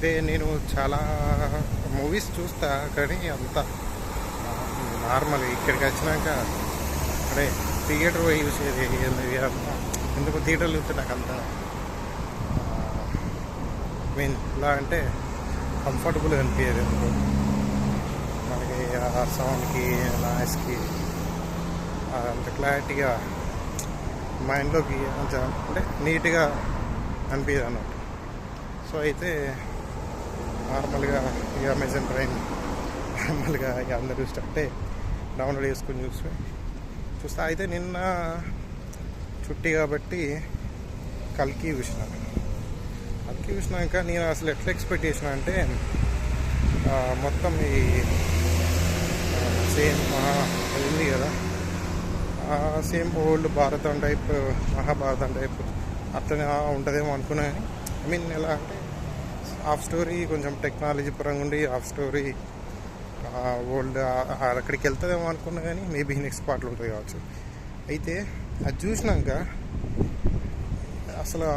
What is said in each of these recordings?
అయితే నేను చాలా మూవీస్ చూస్తా కానీ అంత నార్మల్ ఇక్కడికి వచ్చినాక అదే థియేటర్ పోయి చూసేది ఏంది ఎందుకు థియేటర్లు చూస్తే నాకు అంత మీన్ ఎలా అంటే కంఫర్టబుల్ అనిపించేది ఎందుకు? మనకి ఆ సౌండ్కి నాయిస్కి అంత క్లారిటీగా మైండ్లోకి కొంచెం అంటే నీట్గా అనిపించదు అన్నట్టు సో అయితే నార్మల్గా ఈ అమెజాన్ ప్రైమ్ నార్మల్గా ఇక అందరూ అంటే డౌన్లోడ్ చేసుకొని చూస్తే చూస్తా. అయితే నిన్న చుట్టి కాబట్టి కల్కి చూసిన. కల్కి చూసినాక నేను అసలు ఎట్లా ఎక్స్పెక్ట్ చేసిన అంటే మొత్తం ఈ సేమ్ మహా ఉంది కదా. సేమ్ ఓల్డ్ భారతం టైప్ మహాభారతం టైప్ అట్లనే ఉంటుందేమో అనుకున్నాను ఐ మీన్ ఎలా అంటే హాఫ్ స్టోరీ కొంచెం టెక్నాలజీ పరంగా ఉండి హాఫ్ స్టోరీ ఓల్డ్ అక్కడికి వెళ్తుందేమో అనుకున్నా కానీ మేబీ నెక్స్ట్ పార్ట్లో ఉంటుంది కావచ్చు. అయితే అది చూసినాక అసలు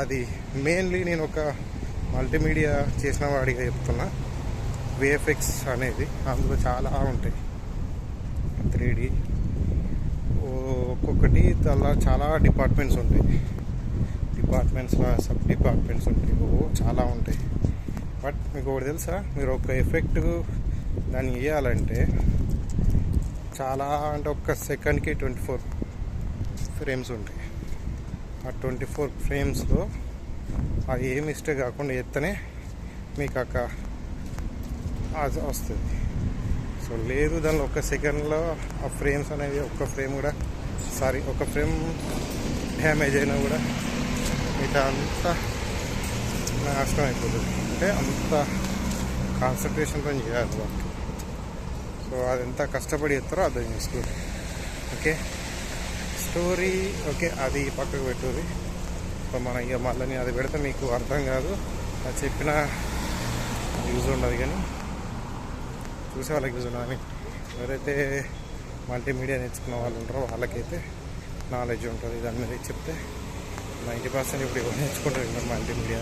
అది మెయిన్లీ నేను ఒక మల్టీమీడియా చేసిన వాడిగా చెప్తున్నా. విఎఫ్ఎక్స్ అనేది అందులో చాలా ఉంటాయి. త్రీ డి ఒక్కొక్కటి అలా చాలా డిపార్ట్మెంట్స్ ఉంటాయి. డిపార్ట్మెంట్స్లో సబ్ డిపార్ట్మెంట్స్ ఉంటాయి ఓ చాలా ఉంటాయి. బట్ మీకు ఒకటి తెలుసా? మీరు ఒక ఎఫెక్ట్ దాన్ని వేయాలంటే చాలా అంటే ఒక్క సెకండ్కి ట్వంటీ ఫోర్ ఫ్రేమ్స్ ఉంటాయి. ఆ ట్వంటీ ఫోర్ ఫ్రేమ్స్లో అది ఏ మిస్టేక్ కాకుండా ఎత్తనే మీకు అక్క వస్తుంది. సో లేదు దానిలో ఒక సెకండ్లో ఆ ఫ్రేమ్స్ అనేవి ఒక్క ఫ్రేమ్ కూడా సారీ ఒక ఫ్రేమ్ డ్యామేజ్ అయినా కూడా మిగతా అంతా నాశనం అయిపోతుంది అంటే అంత కాన్సన్ట్రేషన్తో చేయాలి వర్క్ సో అది ఎంత కష్టపడి ఎత్తారో అర్థం చేసుకోండి ఓకే స్టోరీ ఓకే అది పక్కకు పెట్టుది సో మన ఇక మళ్ళీ అది పెడితే మీకు అర్థం కాదు అది చెప్పిన యూజ్ ఉండదు కానీ చూసే వాళ్ళకి యూజ్ ఉండదు అని ఎవరైతే మల్టీమీడియా నేర్చుకున్న వాళ్ళు ఉంటారో వాళ్ళకైతే నాలెడ్జ్ ఉంటుంది దాని మీద చెప్తే నైంటీ పర్సెంట్ ఇప్పుడు ఎవరు నేర్చుకుంటారు ఇంకా మల్టీమీడియా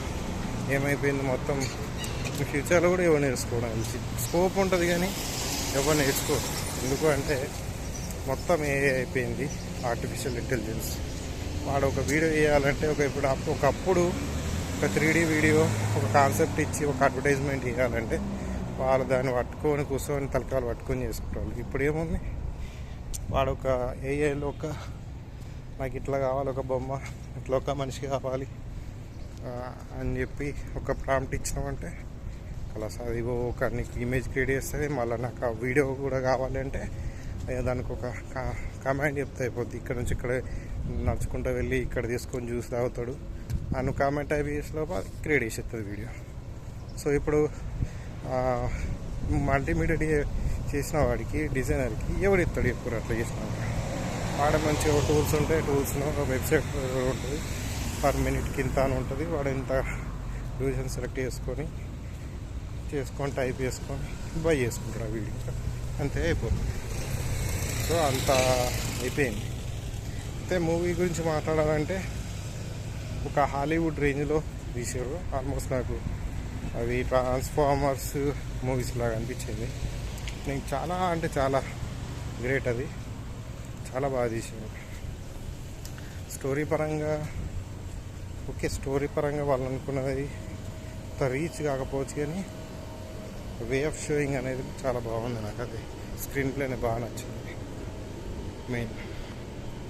ఏమైపోయింది మొత్తం? ఫ్యూచర్లో కూడా ఎవరు నేర్చుకోవడం స్కోప్ ఉంటుంది కానీ ఎవరు నేర్చుకోరు. ఎందుకు అంటే మొత్తం ఏ అయిపోయింది ఆర్టిఫిషియల్ ఇంటెలిజెన్స్ వాడు ఒక వీడియో వేయాలంటే ఒక ఇప్పుడు ఒకప్పుడు ఒక త్రీ వీడియో ఒక కాన్సెప్ట్ ఇచ్చి ఒక అడ్వర్టైజ్మెంట్ ఇవ్వాలంటే వాళ్ళు దాన్ని పట్టుకొని కూర్చొని తలకాలు పట్టుకొని చేసుకుంటారు. ఇప్పుడు ఏముంది? వాడు ఒక ఏఐలో ఒక నాకు ఇట్లా కావాలి ఒక బొమ్మ అట్లా ఒక మనిషి కావాలి. అని చెప్పి ఒక ప్రాంప్ట్ ఇచ్చినామంటే అలా అదిగో ఒక నీకు ఇమేజ్ క్రియేట్ చేస్తుంది మళ్ళీ నాకు ఆ వీడియో కూడా కావాలి అంటే దానికి ఒక కమాండ్ చెప్తే అయిపోద్ది. ఇక్కడ నుంచి ఇక్కడ నడుచుకుంటూ వెళ్ళి ఇక్కడ తీసుకొని జ్యూస్ తాగుతాడు అను కామెంట్ టైప్ లోపల క్రియేట్ చేసేస్తుంది వీడియో సో ఇప్పుడు మల్టీమీడియా చేసిన వాడికి డిజైనర్కి ఎవరు ఇస్తాడు? ఎప్పుడు అట్లా చేసిన వాడు? వాడ మంచిగా టూల్స్ ఉంటాయి టూల్స్లో వెబ్సైట్ ఉంటుంది. పర్ మినిట్కి ఇంత అని ఉంటుంది. వాడు ఇంత డివిజన్ సెలెక్ట్ చేసుకొని చేసుకొని టైప్ చేసుకొని బై చేసుకుంటాడు ఆ వీడియో అంతే అయిపోతుంది. సో అంత అయిపోయింది. అయితే మూవీ గురించి మాట్లాడాలంటే ఒక హాలీవుడ్ రేంజ్లో తీసారు ఆల్మోస్ట్ నాకు అవి ట్రాన్స్ఫార్మర్స్ మూవీస్ లాగా అనిపించింది. నేను చాలా అంటే చాలా గ్రేట్ అది. చాలా బాగా తీసింది స్టోరీ పరంగా ఓకే స్టోరీ పరంగా వాళ్ళు అనుకున్నది రీచ్ కాకపోవచ్చు కానీ వే ఆఫ్ షోయింగ్ అనేది చాలా బాగుంది నాకు అది. స్క్రీన్ ప్లేనే బాగా నచ్చింది. మెయిన్